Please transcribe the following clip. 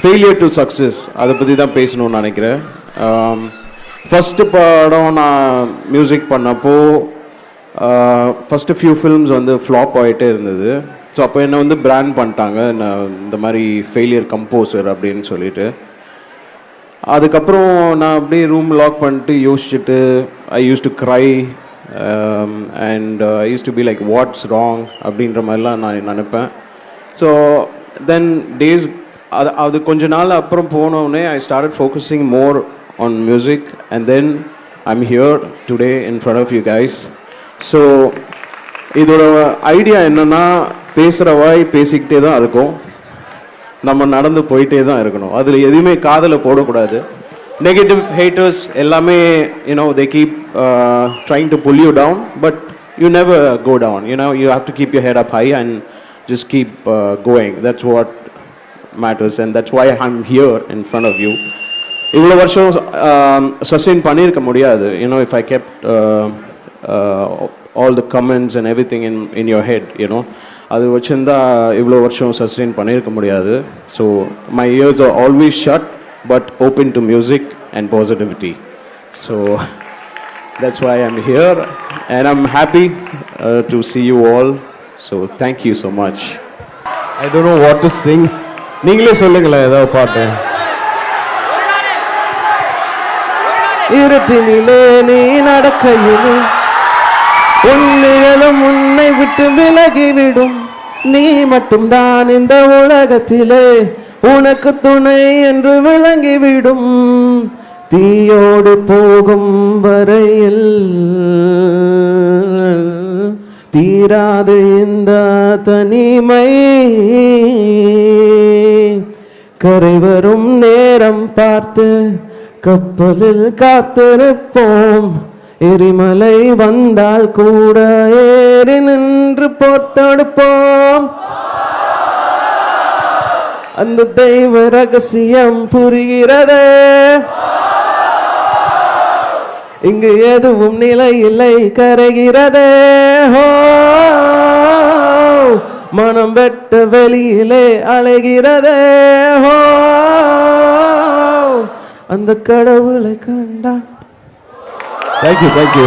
Failure to success அதை பற்றி தான் பேசணும்னு நினைக்கிறேன். ஃபஸ்ட்டு படம் நான் மியூசிக் பண்ணப்போ ஃபஸ்ட்டு ஃபியூ ஃபில்ம்ஸ் வந்து ஃப்ளாப் ஆகிட்டே இருந்தது. ஸோ அப்போ என்னை வந்து பிராண்ட் பண்ணிட்டாங்க நான் இந்த மாதிரி ஃபெயிலியர் கம்போசர் அப்படின்னு சொல்லிட்டு. அதுக்கப்புறம் நான் அப்படியே ரூம் லாக் பண்ணிட்டு யோசிச்சுட்டு I use to cry and I use to be like what's wrong அப்படின்ற மாதிரிலாம் நான் நினைப்பேன். ஸோ தென் டேஸ் அது அது கொஞ்ச நாள் அப்புறம் போனோடனே I started focusing more on music and then I'm here today in front of you guys so இதோட ஐடியா என்னென்னா பேசுகிற வாய் பேசிக்கிட்டே தான் இருக்கும். நம்ம நடந்து போயிட்டே தான் இருக்கணும். அதில் எதுவுமே காதில் போடக்கூடாது. நெகட்டிவ் ஹேட்டர்ஸ் எல்லாமே you know they keep trying to pull you down but you never go down you know you have to keep your head up high and just keep going that's what matters and that's why I'm here in front of you இவ்வளோ வருஷம் sustain பண்ணியிருக்க முடியாது. You know if I kept all the comments and everything in in your head you know அது வச்சுருந்தா இவ்வளோ வருஷம் sustain பண்ணியிருக்க முடியாது. So my ears are always shut but open to music and positivity so that's why I'm here and I'm happy to see you all so thank you so much I don't know what to sing நீங்களே சொல்லுங்களேன் ஏதாவது பாட்டு. இருட்டினிலே நீ நடக்கையில் உன்னிகளும் உன்னை விட்டு விலகிவிடும். நீ மட்டும்தான் இந்த உலகத்திலே உனக்கு துணை என்று விளங்கிவிடும். தீயோடு போகும் வரையில் தீராது இந்த தனிமை. கரை வரும் நேரம் பார்த்து கப்பலில் காத்திருப்போம். எரிமலை வந்தால் கூட ஏறி நின்று போர்த்தடுப்போம். அந்த தெய்வ ரகசியம் புரிகிறதே. இங்கு எதுவும் நிலை இல்லை கரைகிறதே. ஹோ! மனம் வெட்ட வெளியிலே அலைகிறதே. ஹோ அந்த கடவுளை கண்டான் தேங்க்யூ தேங்க்யூ